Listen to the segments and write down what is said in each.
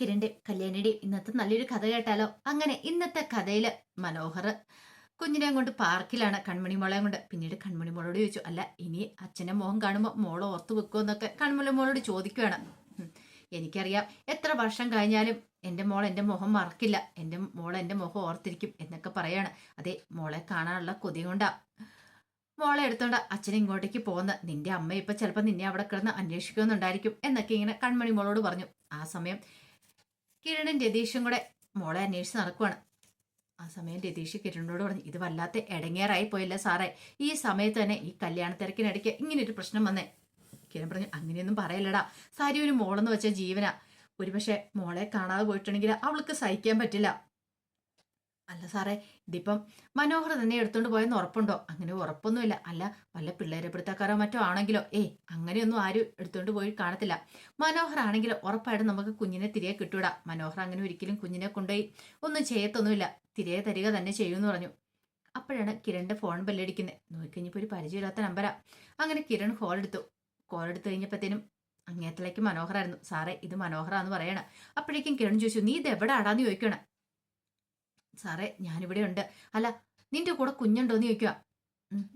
കിരണിന്റെ കല്യാണിയുടെ ഇന്നത്തെ നല്ലൊരു കഥ കേട്ടാലോ? അങ്ങനെ ഇന്നത്തെ കഥയിൽ മനോഹർ കുഞ്ഞിനെ കൊണ്ട് പാർക്കിലാണ് കൺമണി മോളെ കൊണ്ട് പിന്നീട് കൺമണി മോളോട് ചോദിച്ചു അല്ല ഇനി അച്ഛനെ മുഖം കാണുമ്പോൾ മോൾ ഓർത്ത് വെക്കുമോ എന്നൊക്കെ കൺമണി മോളോട് ചോദിക്കുകയാണ്. എനിക്കറിയാം എത്ര വർഷം കഴിഞ്ഞാലും എന്റെ മോൾ എന്റെ മുഖം മറക്കില്ല. എന്റെ മോൾ എന്റെ മുഖം ഓർത്തിരിക്കും എന്നൊക്കെ പറയാണ്. അതെ മോളെ കാണാനുള്ള കൊതി കൊണ്ടാ. മോളെ എടുത്തോണ്ട് അച്ഛൻ ഇങ്ങോട്ടേക്ക് പോകുന്ന നിന്റെ അമ്മ ഇപ്പൊ ചിലപ്പോൾ നിന്നെ അവിടെ കിടന്ന് അന്വേഷിക്കുന്നുണ്ടായിരിക്കും എന്നൊക്കെ ഇങ്ങനെ കൺമണി മോളോട് പറഞ്ഞു. ആ സമയം കിരണും രതീഷും കൂടെ മോളെ അന്വേഷിച്ച് നടക്കുവാണ്. ആ സമയം രതീഷ് കിരണിനോട് പറഞ്ഞു ഇത് വല്ലാത്ത ഇടങ്ങേറായി പോയില്ല സാറേ. ഈ സമയത്ത് തന്നെ ഈ കല്യാണ തിരക്കിനിടയ്ക്ക് ഒരു പ്രശ്നം വന്നേ. കിരൺ പറഞ്ഞു അങ്ങനെയൊന്നും പറയല്ലടാ. സാരി ഒരു മോളെന്ന് വെച്ച ജീവന. ഒരുപക്ഷെ മോളെ കാണാതെ പോയിട്ടുണ്ടെങ്കിൽ അവൾക്ക് സഹിക്കാൻ പറ്റില്ല. അല്ല സാറേ ഇതിപ്പം മനോഹർ തന്നെ എടുത്തുകൊണ്ട് പോയെന്ന് ഉറപ്പുണ്ടോ? അങ്ങനെ ഉറപ്പൊന്നുമില്ല. അല്ല വല്ല പിള്ളേരെ പിടുത്തക്കാരോ മറ്റോ ആണെങ്കിലോ? ഏയ് അങ്ങനെയൊന്നും ആരും എടുത്തുകൊണ്ട് പോയി കാണത്തില്ല. മനോഹർ ആണെങ്കിലോ? ഉറപ്പായിട്ട് നമുക്ക് കുഞ്ഞിനെ തിരികെ കിട്ടൂടാ. മനോഹർ അങ്ങനെ ഒരിക്കലും കുഞ്ഞിനെ കൊണ്ടുപോയി ഒന്നും ചെയ്യത്തൊന്നുമില്ല. തിരികെ തരിക തന്നെ ചെയ്യുമെന്ന് പറഞ്ഞു. അപ്പോഴാണ് കിരണിന്റെ ഫോൺ ബെല്ലടിക്കുന്നത് നോക്കിക്കഴിഞ്ഞപ്പോൾ ഒരു പരിചയമില്ലാത്ത നമ്പരാ. അങ്ങനെ കിരൺ കോൾ എടുത്തു. കോൾ എടുത്തു കഴിഞ്ഞപ്പോഴത്തേനും അങ്ങേത്തിലേക്ക് മനോഹറായിരുന്നു സാറേ ഇത് മനോഹറാന്ന് പറയണം. അപ്പോഴേക്കും കിരൺ ചോദിച്ചു നീ ഇത് എവിടെ ആടാന്ന് ചോദിക്കണം സാറേ ഞാനിവിടെ ഉണ്ട്. അല്ല നിന്റെ കൂടെ കുഞ്ഞുണ്ടോന്ന് ചോദിക്കുക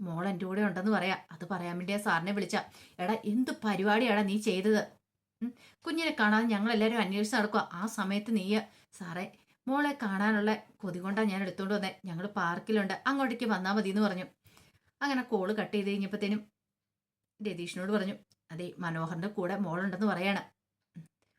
മോൾ എന്റെ കൂടെ ഉണ്ടെന്ന് പറയാ. അത് പറയാൻ വേണ്ടിയാ സാറിനെ വിളിച്ച എടാ എന്ത് പരിപാടിയാടാ നീ ചെയ്തത്? കുഞ്ഞിനെ കാണാതെ ഞങ്ങൾ എല്ലാവരും അന്വേഷിച്ച് നടക്കുക ആ സമയത്ത് നീ സാറേ മോളെ കാണാനുള്ള കൊതി കൊണ്ടാണ് ഞാൻ എടുത്തുകൊണ്ട് വന്നേ. ഞങ്ങൾ പാർക്കിലുണ്ട്. അങ്ങോട്ടേക്ക് വന്നാൽ മതി എന്ന് പറഞ്ഞു. അങ്ങനെ കോൾ കട്ട് ചെയ്ത് കഴിഞ്ഞപ്പോഴത്തേനും രതീഷിനോട് പറഞ്ഞു അതെ മനോഹറിന്റെ കൂടെ മോളുണ്ടെന്ന് പറയാണ്.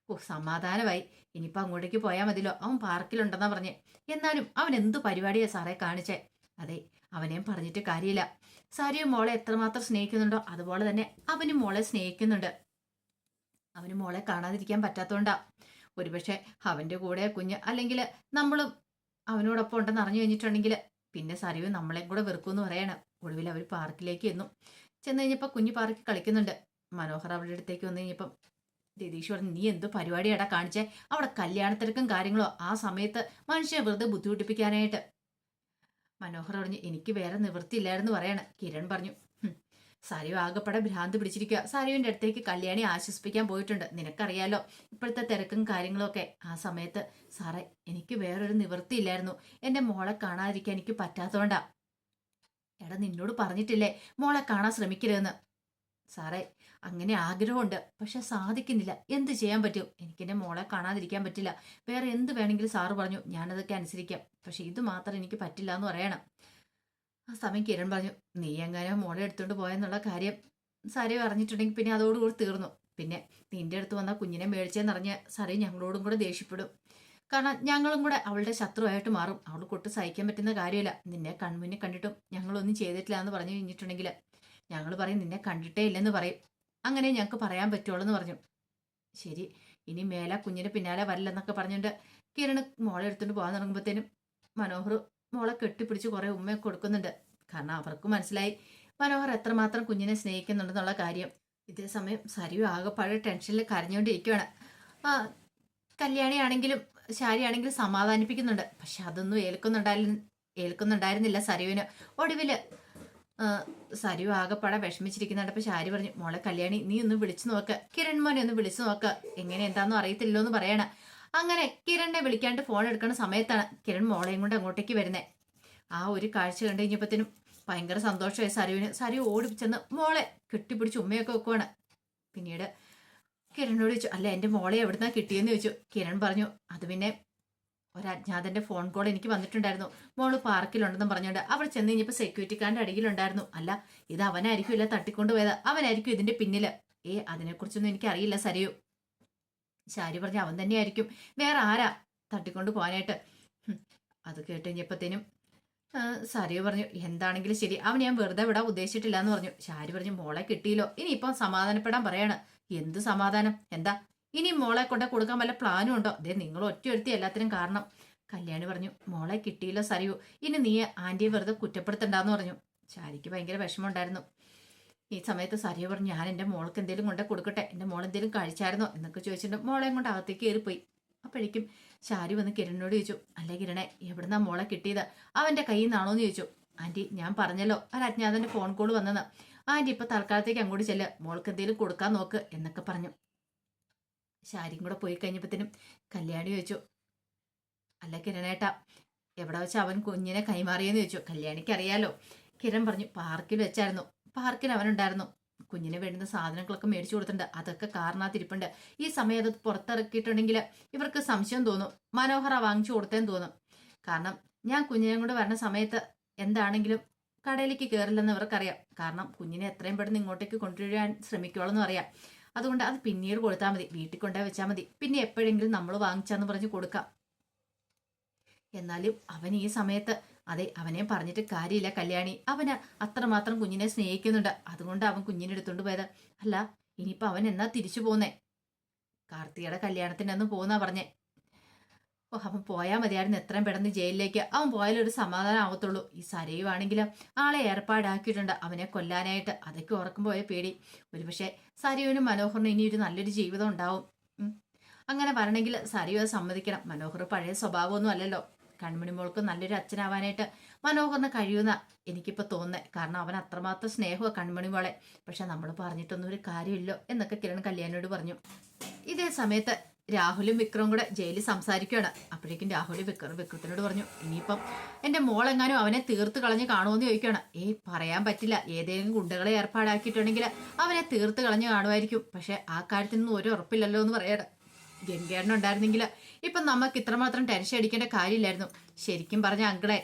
ഓ സമാധാനമായി. ഇനിയിപ്പോൾ അങ്ങോട്ടേക്ക് പോയാൽ മതിയല്ലോ. അവൻ പാർക്കിലുണ്ടെന്നാ പറഞ്ഞേ. എന്നാലും അവൻ എന്ത് പരിപാടിയാണ് സാറേ കാണിച്ചേ? അതെ അവനെയും പറഞ്ഞിട്ട് കാര്യമില്ല. സാരിയും മോളെ എത്രമാത്രം സ്നേഹിക്കുന്നുണ്ടോ അതുപോലെ തന്നെ അവനും മോളെ സ്നേഹിക്കുന്നുണ്ട്. അവന് മോളെ കാണാതിരിക്കാൻ പറ്റാത്തതുകൊണ്ടാ ഒരുപക്ഷെ അവന്റെ കൂടെ കുഞ്ഞ് അല്ലെങ്കിൽ നമ്മളും അവനോടൊപ്പം ഉണ്ടെന്ന് അറിഞ്ഞു കഴിഞ്ഞിട്ടുണ്ടെങ്കിൽ പിന്നെ സാരിയും നമ്മളെയും കൂടെ വെറുക്കുമെന്ന് പറയണം. ഒടുവിൽ അവർ പാർക്കിലേക്ക് എന്നു. ചെന്ന് കഴിഞ്ഞപ്പോൾ കുഞ്ഞ് പാർക്കിൽ കളിക്കുന്നുണ്ട്. മനോഹർ അവരുടെ അടുത്തേക്ക് വന്നു കഴിഞ്ഞപ്പം രതീഷ് പറഞ്ഞു നീ എന്ത് പരിപാടിയാടാ കാണിച്ചേ? അവിടെ കല്യാണത്തിരക്കും കാര്യങ്ങളോ ആ സമയത്ത് മനുഷ്യനെ വെറുതെ ബുദ്ധിമുട്ടിപ്പിക്കാനായിട്ട്. മനോഹർ പറഞ്ഞു എനിക്ക് വേറെ നിവൃത്തിയില്ലായിരുന്നു പറയാണ്. കിരൺ പറഞ്ഞു "ഹും, സരിവ് ആകെപ്പെടെ ഭ്രാന്ത് പിടിച്ചിരിക്കുക സരിവിന്റെ അടുത്തേക്ക് കല്യാണി ആശ്വസിപ്പിക്കാൻ പോയിട്ടുണ്ട്. നിനക്കറിയാലോ ഇപ്പോഴത്തെ തിരക്കും കാര്യങ്ങളും ഒക്കെ. ആ സമയത്ത് സാറേ എനിക്ക് വേറൊരു നിവൃത്തിയില്ലായിരുന്നു. എന്റെ മോളെ കാണാതിരിക്കാൻ എനിക്ക് പറ്റാത്തോണ്ടാ. എടാ നിന്നോട് പറഞ്ഞിട്ടില്ലേ മോളെ കാണാൻ ശ്രമിക്കരുതെന്ന്. സാറേ അങ്ങനെ ആഗ്രഹമുണ്ട്. പക്ഷെ സാധിക്കുന്നില്ല. എന്ത് ചെയ്യാൻ പറ്റും? എനിക്ക് എന്റെ മോളെ കാണാതിരിക്കാൻ പറ്റില്ല. വേറെ എന്ത് വേണമെങ്കിലും സാറ് പറഞ്ഞു ഞാനതൊക്കെ അനുസരിക്കാം. പക്ഷെ ഇത് മാത്രം എനിക്ക് പറ്റില്ല എന്ന് പറയണം. ആ സമയം കിരൺ പറഞ്ഞു നീ എങ്ങനെ മോളെ എടുത്തുകൊണ്ട് പോയെന്നുള്ള കാര്യം സാരി പറഞ്ഞിട്ടുണ്ടെങ്കിൽ പിന്നെ അതോടുകൂടി തീർന്നു. പിന്നെ നിന്റെ അടുത്ത് വന്ന കുഞ്ഞിനെ മേടിച്ചെന്നറിഞ്ഞ് സാറി ഞങ്ങളോടും കൂടെ ദേഷ്യപ്പെടും. കാരണം ഞങ്ങളും കൂടെ അവളുടെ ശത്രുവായിട്ട് മാറും. അവൾ കൊട്ട് സഹിക്കാൻ പറ്റുന്ന കാര്യമില്ല. നിന്നെ കൺമുന്നിൽ കണ്ടിട്ടും ഞങ്ങളൊന്നും ചെയ്തിട്ടില്ല എന്ന് പറഞ്ഞു കഴിഞ്ഞിട്ടുണ്ടെങ്കിൽ ഞങ്ങൾ പറയും നിന്നെ കണ്ടിട്ടേ ഇല്ലെന്ന് പറയും. അങ്ങനെ ഞങ്ങൾക്ക് പറയാൻ പറ്റുള്ളൂ എന്ന് പറഞ്ഞു. ശരി ഇനി മേല കുഞ്ഞിന് പിന്നാലെ വരില്ലെന്നൊക്കെ പറഞ്ഞുകൊണ്ട് കിരണ് മോളെ എടുത്തുകൊണ്ട് പോകാൻ തുടങ്ങുമ്പോഴത്തേനും മനോഹർ മോളെ കെട്ടിപ്പിടിച്ച് കുറേ ഉമ്മയൊക്കെ കൊടുക്കുന്നുണ്ട്. കാരണം അവർക്ക് മനസ്സിലായി മനോഹർ എത്രമാത്രം കുഞ്ഞിനെ സ്നേഹിക്കുന്നുണ്ടെന്നുള്ള കാര്യം. ഇതേ സമയം സരിയു ആകെപ്പാടെ ടെൻഷനിൽ കരഞ്ഞുകൊണ്ടിരിക്കുകയാണ് കല്യാണിയാണെങ്കിലും ശാരിയാണെങ്കിലും സമാധാനിപ്പിക്കുന്നുണ്ട്. പക്ഷെ അതൊന്നും ഏൽക്കുന്നുണ്ടായിരുന്നു ഏൽക്കുന്നുണ്ടായിരുന്നില്ല സരിയുവിന് ഒടുവിൽ ആ, സരിയു ആകെപ്പാടെ വിഷമിച്ചിരിക്കുന്നുണ്ട്. അപ്പൊ ശാരി പറഞ്ഞു മോളെ കല്യാണി നീ ഒന്ന് വിളിച്ചു നോക്ക്. കിരൺ മോനെ ഒന്ന് വിളിച്ചു നോക്ക്. എങ്ങനെ എന്താണെന്നും അറിയത്തില്ലോ എന്ന് പറയണ. അങ്ങനെ കിരണിനെ വിളിക്കാണ്ട് ഫോൺ എടുക്കുന്ന സമയത്താണ് കിരൺ മോളെയും കൊണ്ട് അങ്ങോട്ടേക്ക് വരുന്നത് ആ ഒരു കാഴ്ച കണ്ടു കഴിഞ്ഞപ്പോഴത്തേനും ഭയങ്കര സന്തോഷമായി സരുവിന്. സരു ഓടി ചെന്ന് മോളെ കെട്ടിപ്പിടിച്ച് ഉമ്മയൊക്കെ വെക്കുവാണ്. പിന്നീട് കിരണിനോട് ചോദിച്ചു അല്ല എന്റെ മോളെ എവിടുന്നാ കിട്ടിയെന്ന് ചോദിച്ചു. കിരൺ പറഞ്ഞു അത് പിന്നെ ഒരു അജ്ഞാതന്റെ ഫോൺ കോൾ എനിക്ക് വന്നിട്ടുണ്ടായിരുന്നു. മോൾ പാർക്കിലുണ്ടെന്ന് പറഞ്ഞുകൊണ്ട് അവിടെ ചെന്ന് കഴിഞ്ഞപ്പോൾ സെക്യൂരിറ്റിക്കാരന്റെ അടിയിലുണ്ടായിരുന്നു. അല്ല ഇത് അവനായിരിക്കും ഇല്ല തട്ടിക്കൊണ്ടുപോയത് അവനായിരിക്കും ഇതിന്റെ പിന്നിൽ. ഏ അതിനെക്കുറിച്ചൊന്നും എനിക്കറിയില്ല സരിയു. ശാരി പറഞ്ഞ അവൻ തന്നെയായിരിക്കും. വേറെ ആരാ തട്ടിക്കൊണ്ട് പോകാനായിട്ട് അത് കേട്ട് കഴിഞ്ഞപ്പോഴത്തേനും ആ, പറഞ്ഞു എന്താണെങ്കിലും ശരി. അവൻ ഞാൻ വെറുതെ വിടാൻ ഉദ്ദേശിച്ചിട്ടില്ല എന്ന് പറഞ്ഞു. ശാരി പറഞ്ഞു മോളെ കിട്ടിയില്ലോ. ഇനിയിപ്പം സമാധാനപ്പെടാൻ പറയാണ്. എന്ത് സമാധാനം? എന്താ? ഇനി മോളെ കൊണ്ട് കൊടുക്കാൻ വല്ല പ്ലാനും ഉണ്ടോ? അതെ നിങ്ങൾ ഒറ്റയൊരുത്തി എല്ലാത്തിനും കാരണം. കല്യാണി പറഞ്ഞു മോളെ കിട്ടിയില്ല സറിയു ഇനി നീ ആന്റിയെ വെറുതെ കുറ്റപ്പെടുത്തണ്ടെന്ന് പറഞ്ഞു. ചാരിക്ക് ഭയങ്കര വിഷമമുണ്ടായിരുന്നു. ഈ സമയത്ത് സറിയ പറഞ്ഞു ഞാൻ എന്റെ മോൾക്ക് എന്തെങ്കിലും കൊണ്ട് കൊടുക്കട്ടെ. എന്റെ മോൾ എന്തെങ്കിലും കഴിച്ചായിരുന്നോ? എന്നൊക്കെ ചോദിച്ചിട്ടുണ്ട് മോളെയും കൊണ്ട് അകത്തേക്ക് കയറിപ്പോയി. അപ്പോഴേക്കും ശാരി വന്ന് കിരണിനോട് ചോദിച്ചു അല്ലേ കിരണെ എവിടുന്നാ മോളെ കിട്ടിയത്? അവന്റെ കയ്യിൽ നിന്നാണോ? എന്ന് ചോദിച്ചു. ആന്റി ഞാൻ പറഞ്ഞല്ലോ. ഒരു അജ്ഞാതന്റെ ഫോൺ കോൾ വന്നത് ആന്റി ഇപ്പോൾ തൽക്കാലത്തേക്ക് അങ്ങോട്ട് ചെല്ല്. മോൾക്ക് എന്തെങ്കിലും കൊടുക്കാൻ നോക്ക് എന്നൊക്കെ പറഞ്ഞു. ശാരിയും കൂടെ പോയി കഴിഞ്ഞപ്പോഴത്തേനും കല്യാണി ചോദിച്ചു അല്ല കിരണേട്ടാ എവിടെ വെച്ച് അവൻ കുഞ്ഞിനെ കൈമാറിയെന്ന് ചോദിച്ചു. കല്യാണിക്ക് അറിയാലോ കിരൺ പറഞ്ഞു പാർക്കിൽ വെച്ചായിരുന്നു. പാർക്കിൽ അവനുണ്ടായിരുന്നു. കുഞ്ഞിനെ വേണ്ടുന്ന സാധനങ്ങളൊക്കെ മേടിച്ചു കൊടുത്തിട്ടുണ്ട്. അതൊക്കെ കാരണത്തിരിപ്പുണ്ട് ഈ സമയം അത് പുറത്തിറക്കിയിട്ടുണ്ടെങ്കിൽ ഇവർക്ക് സംശയം തോന്നും. മനോഹര വാങ്ങിച്ചു കൊടുത്തേന്ന് തോന്നും. കാരണം ഞാൻ കുഞ്ഞിനെ കൊണ്ട് വരുന്ന സമയത്ത് എന്താണെങ്കിലും കടയിലേക്ക് കയറില്ലെന്ന് ഇവർക്കറിയാം. കാരണം കുഞ്ഞിനെ എത്രയും പെട്ടെന്ന് ഇങ്ങോട്ടേക്ക് കൊണ്ടുവരാൻ ശ്രമിക്കുകയുള്ളൂ അറിയാം. അതുകൊണ്ട് അത് പിന്നീട് കൊടുത്താൽ മതി. വീട്ടിൽ കൊണ്ടുപോയി വെച്ചാൽ മതി. പിന്നെ എപ്പോഴെങ്കിലും നമ്മൾ വാങ്ങിച്ചാന്ന് പറഞ്ഞ് കൊടുക്കാം. എന്നാലും അവൻ ഈ സമയത്ത് അതെ അവനെ പറഞ്ഞിട്ട് കാര്യമില്ല കല്യാണി. അവന് അത്രമാത്രം കുഞ്ഞിനെ സ്നേഹിക്കുന്നുണ്ട്. അതുകൊണ്ട് അവൻ കുഞ്ഞിനെ എടുത്തുകൊണ്ട് പോയത്. അല്ല ഇനിയിപ്പോ അവൻ എന്നാ തിരിച്ചു പോന്നേ? കാർത്തികയുടെ കല്യാണത്തിന് അന്ന് പോന്നാ പറഞ്ഞേ. ഓ അവൻ പോയാൽ മതിയായിരുന്നു. എത്രയും പെട്ടെന്ന് ജയിലിലേക്ക് അവൻ പോയാലും ഒരു സമാധാനം ആവത്തുള്ളൂ. ഈ സരയുവാണെങ്കിൽ ആളെ ഏർപ്പാടാക്കിയിട്ടുണ്ട്. അവനെ കൊല്ലാനായിട്ട് അതൊക്കെ ഓർക്കുമ്പോൾ പോയ പേടി. ഒരുപക്ഷെ സരയുവിനും മനോഹറിനും ഇനി ഒരു നല്ലൊരു ജീവിതം ഉണ്ടാവും. അങ്ങനെ വരണമെങ്കിൽ സരയു അത് സമ്മതിക്കണം. മനോഹർ പഴയ സ്വഭാവമൊന്നും അല്ലല്ലോ. കൺമണി മോൾക്ക് നല്ലൊരു അച്ഛനാവാനായിട്ട് മനോഹറിന് കഴിയുന്ന എനിക്കിപ്പോൾ തോന്നുന്നത് കാരണം അവൻ അത്രമാത്രം സ്നേഹമാണ് കൺമണി മോളെ. പക്ഷെ നമ്മൾ പറഞ്ഞിട്ടൊന്നും ഒരു കാര്യമില്ലോ എന്നൊക്കെ കിരൺ കല്യാണിയോട് പറഞ്ഞു. ഇതേ സമയത്ത് രാഹുലും വിക്രവും കൂടെ ജയിലിൽ സംസാരിക്കുകയാണ് അപ്പോഴേക്കും രാഹുൽ വിക്രം വിക്രത്തിനോട് പറഞ്ഞു ഇനിയിപ്പം എന്റെ മോളെങ്ങാനും അവനെ തീർത്ത് കളഞ്ഞ് കാണുമെന്ന് ചോദിക്കുകയാണ് ഏയ് പറയാൻ പറ്റില്ല. ഏതെങ്കിലും ഗുണ്ടകളെ ഏർപ്പാടാക്കിയിട്ടുണ്ടെങ്കിൽ അവനെ തീർത്ത് കളഞ്ഞ് കാണുമായിരിക്കും. പക്ഷെ ആ കാര്യത്തിനൊന്നും ഒരു ഉറപ്പില്ലല്ലോ എന്ന് പറയാണ്. ഗംഗേണ്ണ ഉണ്ടായിരുന്നെങ്കിൽ ഇപ്പം നമുക്ക് ഇത്രമാത്രം ടെൻഷൻ അടിക്കേണ്ട കാര്യമില്ലായിരുന്നു. ശരിക്കും പറഞ്ഞ അങ്കിളെ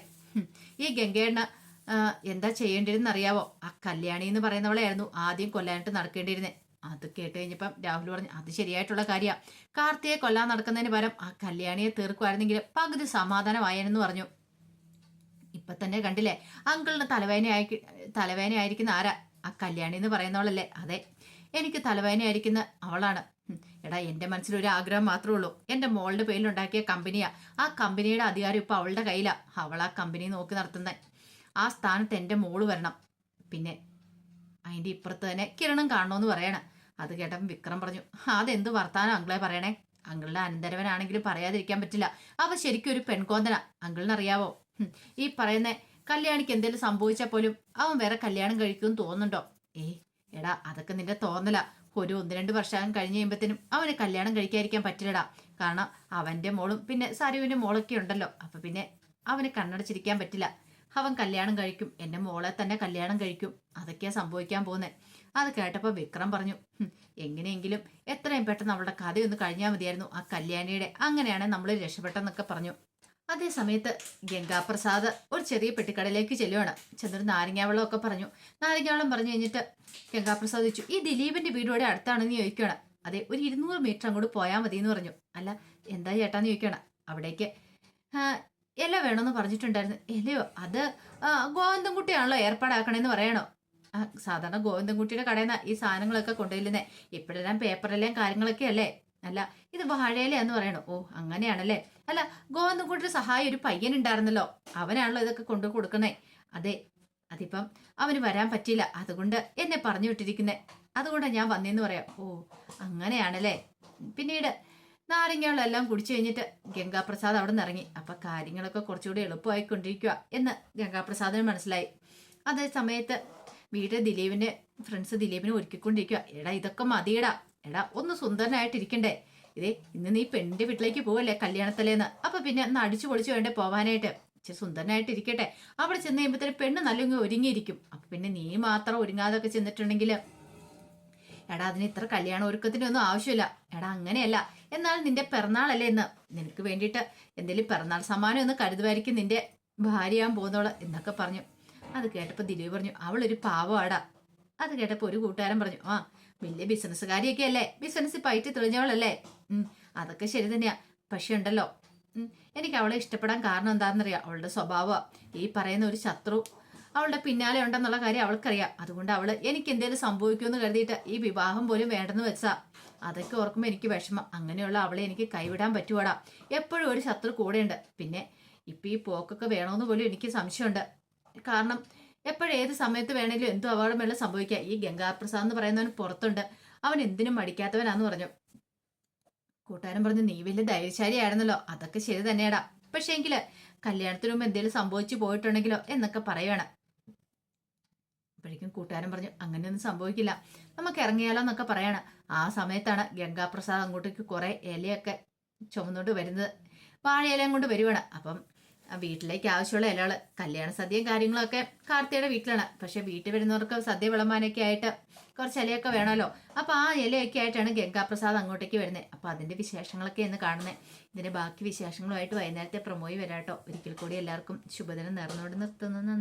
ഈ ഗംഗേണ്ണ എന്താ ചെയ്യേണ്ടിരുന്നറിയാവോ ആ കല്യാണി എന്ന് പറയുന്നവളായിരുന്നു ആദ്യം കൊല്ലാനായിട്ട് നടക്കേണ്ടിയിരുന്നത് അത് കേട്ട് കഴിഞ്ഞപ്പം രാഹുൽ പറഞ്ഞു അത് ശരിയായിട്ടുള്ള കാര്യമാണ് കാർത്തിയെ കൊല്ലാൻ നടക്കുന്നതിന് പകരം ആ കല്യാണിയെ തീർക്കുമായിരുന്നെങ്കിൽ പകുതി സമാധാനമായെന്ന് പറഞ്ഞു. ഇപ്പൊ തന്നെ കണ്ടില്ലേ അങ്കിളിന് തലവേദന ആയി തലവേദന ആയിരിക്കുന്ന ആരാ? ആ കല്യാണി എന്ന് പറയുന്നവളല്ലേ. അതെ എനിക്ക് തലവേദന ആയിരിക്കുന്ന അവളാണ് എടാ എന്റെ മനസ്സിൽ ഒരു ആഗ്രഹം മാത്രമേ ഉള്ളൂ. എന്റെ മോളുടെ പേരിലുണ്ടാക്കിയ കമ്പനിയാ. ആ കമ്പനിയുടെ അധികാരം ഇപ്പൊ അവളുടെ കയ്യിലാ. അവൾ ആ കമ്പനി നോക്കി നടത്തുന്നത് ആ സ്ഥാനത്ത് എന്റെ മോൾ വരണം. പിന്നെ അതിന്റെ ഇപ്പുറത്ത് തന്നെ കിരണം കാണണമെന്ന് പറയണം. അത് കേട്ടപ്പം വിക്രം പറഞ്ഞു അതെന്ത് വർത്താനം അങ്കിളെ പറയണേ? അങ്കിളുടെ അനന്തരവനാണെങ്കിലും പറയാതിരിക്കാൻ പറ്റില്ല. അവ ശരിക്കും ഒരു പെൺകോന്തന. അങ്കിളിനറിയാവോ? ഈ പറയുന്ന കല്യാണിക്ക് എന്തെങ്കിലും സംഭവിച്ചാൽ പോലും അവൻ വേറെ കല്യാണം കഴിക്കുമെന്ന് തോന്നുന്നുണ്ടോ? ഏ എടാ അതൊക്കെ നിന്റെ തോന്നല. ഒരു ഒന്ന് രണ്ട് വർഷം കഴിഞ്ഞ് കഴിയുമ്പത്തേനും അവന് കല്യാണം കഴിക്കാതിരിക്കാൻ പറ്റില്ലടാ. കാരണം അവന്റെ മോളും പിന്നെ സരുവിന്റെ മോളൊക്കെ ഉണ്ടല്ലോ. അപ്പൊ പിന്നെ അവന് കണ്ണടച്ചിരിക്കാൻ പറ്റില്ല. അവൻ കല്യാണം കഴിക്കും എന്റെ മോളെ തന്നെ കല്യാണം കഴിക്കും. അതൊക്കെയാ സംഭവിക്കാൻ പോകുന്നത് അത് കേട്ടപ്പോൾ വിക്രം പറഞ്ഞു എങ്ങനെയെങ്കിലും എത്രയും പെട്ടെന്ന് അവളുടെ കഥയൊന്ന് കഴിഞ്ഞാൽ മതിയായിരുന്നു. ആ കല്യാണിയുടെ അങ്ങനെയാണ് നമ്മൾ രക്ഷപ്പെട്ടെന്നൊക്കെ പറഞ്ഞു. അതേ സമയത്ത് ഗംഗാപ്രസാദ് ഒരു ചെറിയ പെട്ടിക്കടയിലേക്ക് ചെല്ലുവാണ്. ചെന്നൊരു നാരങ്ങാവെള്ളമൊക്കെ പറഞ്ഞു. നാരങ്ങാവെള്ളം പറഞ്ഞു കഴിഞ്ഞിട്ട് ഗംഗാപ്രസാദ് ചോദിച്ചു ഈ ദിലീപിന്റെ വീട് ഇവിടെ അടുത്താണെന്ന് ചോദിക്കുകയാണ് അതെ ഒരു ഇരുന്നൂറ് മീറ്റർ അങ്ങോട്ട് പോയാൽ മതി എന്ന് പറഞ്ഞു. അല്ല എന്താ ചേട്ടാന്ന് ചോദിക്കുകയാണ് അവിടേക്ക് ഇല വേണമെന്ന് പറഞ്ഞിട്ടുണ്ടായിരുന്നു. ഇലയോ അത് ഗോവന്തം ഗോവിന്ദൻകുട്ടിയാണല്ലോ ഏർപ്പാടാക്കണേന്ന് പറയണോ? സാധാരണ ഗോവിന്ദൻകുട്ടിയുടെ കടയിൽ നിന്ന് ഈ സാധനങ്ങളൊക്കെ കൊണ്ടുവരുന്നേ ഇപ്പോഴെല്ലാം പേപ്പറെല്ലാം കാര്യങ്ങളൊക്കെ അല്ലേ അല്ല ഇത് വാഴയിലയാന്ന് പറയണു. ഓ അങ്ങനെയാണല്ലേ? അല്ല ഗോവിന്ദൻകുട്ടിയുടെ സഹായം ഒരു പയ്യൻ ഉണ്ടായിരുന്നല്ലോ അവനാണല്ലോ ഇതൊക്കെ കൊണ്ടു കൊടുക്കണേ. അതെ അതിപ്പം അവന് വരാൻ പറ്റിയില്ല. അതുകൊണ്ട് എന്നെ പറഞ്ഞു വിട്ടിരിക്കുന്നേ. അതുകൊണ്ടാണ് ഞാൻ വന്നേന്ന് പറയാം. ഓ അങ്ങനെയാണല്ലേ? പിന്നീട് നാരങ്ങകളെല്ലാം കുടിച്ചു കഴിഞ്ഞിട്ട് ഗംഗാപ്രസാദ് അവിടെ നിന്ന് ഇറങ്ങി. അപ്പൊ കാര്യങ്ങളൊക്കെ കുറച്ചുകൂടി എളുപ്പമായിക്കൊണ്ടിരിക്കുക എന്ന് ഗംഗാപ്രസാദിന് മനസ്സിലായി. അതേ സമയത്ത് വീട്ടിൽ ദിലീപിന്റെ ഫ്രണ്ട്സ് ദിലീപിനെ ഒരുക്കിക്കൊണ്ടിരിക്കുക എടാ ഇതൊക്കെ മതിയടാ. എടാ ഒന്ന് സുന്ദരനായിട്ടിരിക്കണ്ടേ? ഇതേ ഇന്ന് നീ പെണ്ണിന്റെ വീട്ടിലേക്ക് പോവല്ലേ കല്യാണത്തലേന്ന്? അപ്പൊ പിന്നെ ഒന്ന് അടിച്ചു പൊളിച്ചു വേണ്ടേ പോവാനായിട്ട്? ഇച്ചിരി സുന്ദരനായിട്ടിരിക്കട്ടെ. അവിടെ ചെന്ന് കഴിയുമ്പോഴത്തേന് പെണ്ണ് നല്ലൊങ്ങി ഒരുങ്ങിയിരിക്കും. അപ്പൊ പിന്നെ നീ മാത്രം ഒരുങ്ങാതൊക്കെ ചെന്നിട്ടുണ്ടെങ്കിൽ എടാ അതിന് ഇത്ര കല്യാണ ഒരുക്കത്തിന്റെ ഒന്നും ആവശ്യമില്ല. എടാ അങ്ങനെയല്ല. എന്നാൽ നിന്റെ പിറന്നാളല്ലേ ഇന്ന്? നിനക്ക് വേണ്ടിയിട്ട് എന്തെങ്കിലും പിറന്നാൾ സമ്മാനം ഒന്ന് കരുതുമായിരിക്കും നിന്റെ ഭാര്യയാൻ പോകുന്നോൾ എന്നൊക്കെ പറഞ്ഞു. അത് കേട്ടപ്പോൾ ദിലീപ് പറഞ്ഞു അവളൊരു പാവമാടാ അത് കേട്ടപ്പോൾ ഒരു കൂട്ടുകാരൻ പറഞ്ഞു ആ വലിയ ബിസിനസ്സുകാരിയൊക്കെ അല്ലേ ബിസിനസ് പയറ്റി തെളിഞ്ഞവളല്ലേ? അതൊക്കെ ശരി തന്നെയാ. പക്ഷെ ഉണ്ടല്ലോ എനിക്ക് അവളെ ഇഷ്ടപ്പെടാൻ കാരണം എന്താണെന്നറിയാം? അവളുടെ സ്വഭാവം ഈ പറയുന്ന ഒരു ശത്രു അവളുടെ പിന്നാലെ ഉണ്ടെന്നുള്ള കാര്യം അവൾക്കറിയാം. അതുകൊണ്ട് അവൾ എനിക്ക് എന്തെങ്കിലും സംഭവിക്കുമെന്ന് കരുതിയിട്ട് ഈ വിവാഹം പോലും വേണ്ടെന്ന് വെച്ചാ. അതൊക്കെ ഓർക്കുമ്പോൾ എനിക്ക് വിഷമം. അങ്ങനെയുള്ള അവളെ എനിക്ക് കൈവിടാൻ പറ്റുവാടാ. എപ്പോഴും ഒരു ശത്രു കൂടെയുണ്ട്. പിന്നെ ഇപ്പൊ ഈ പോക്കൊക്കെ വേണമെന്ന് പോലും എനിക്ക് സംശയമുണ്ട്. കാരണം എപ്പോഴും ഏത് സമയത്ത് വേണേലും എന്തോ അപകടം വേണം സംഭവിക്കാം. ഈ ഗംഗാപ്രസാദ് എന്ന് പറയുന്നവൻ പുറത്തുണ്ട്. അവൻ എന്തിനും മടിക്കാത്തവനാന്ന് പറഞ്ഞു. കൂട്ടുകാരൻ പറഞ്ഞു നീ വലിയ ധൈര്യശാലിയായിരുന്നല്ലോ. അതൊക്കെ ശരി തന്നെയാടാ. പക്ഷേ എങ്കിൽ കല്യാണത്തിന് മുമ്പ് എന്തെങ്കിലും സംഭവിച്ചു പോയിട്ടുണ്ടെങ്കിലോ എന്നൊക്കെ പറയണം അപ്പോഴേക്കും കൂട്ടുകാരൻ പറഞ്ഞു അങ്ങനെയൊന്നും സംഭവിക്കില്ല. നമുക്ക് ഇറങ്ങിയാലോ എന്നൊക്കെ പറയാണ്. ആ സമയത്താണ് ഗംഗാപ്രസാദ് അങ്ങോട്ടേക്ക് കുറെ ഇലയൊക്കെ ചുമന്നുകൊണ്ട് വരുന്നത്. വാഴയിലയും കൊണ്ട് വരുവാണ്. അപ്പം വീട്ടിലേക്ക് ആവശ്യമുള്ള ഇലകൾ കല്യാണ സദ്യയും കാര്യങ്ങളൊക്കെ കാർത്തിയുടെ വീട്ടിലാണ്. പക്ഷെ വീട്ടിൽ വരുന്നവർക്ക് സദ്യ വിളമ്പാനൊക്കെ ആയിട്ട് കുറച്ച് ഇലയൊക്കെ വേണമല്ലോ. അപ്പൊ ആ ഇലയൊക്കെ ആയിട്ടാണ് ഗംഗാപ്രസാദ് അങ്ങോട്ടേക്ക് വരുന്നത് അപ്പൊ അതിന്റെ വിശേഷങ്ങളൊക്കെ ഇന്ന് കാണുന്നത് ഇതിന്റെ ബാക്കി വിശേഷങ്ങളുമായിട്ട് വൈകുന്നേരത്തെ പ്രമോയി വരാട്ടോ. ഒരിക്കൽ കൂടി എല്ലാവർക്കും ശുഭദിനം നേർന്നുകൊണ്ട് നിർത്തുന്നു.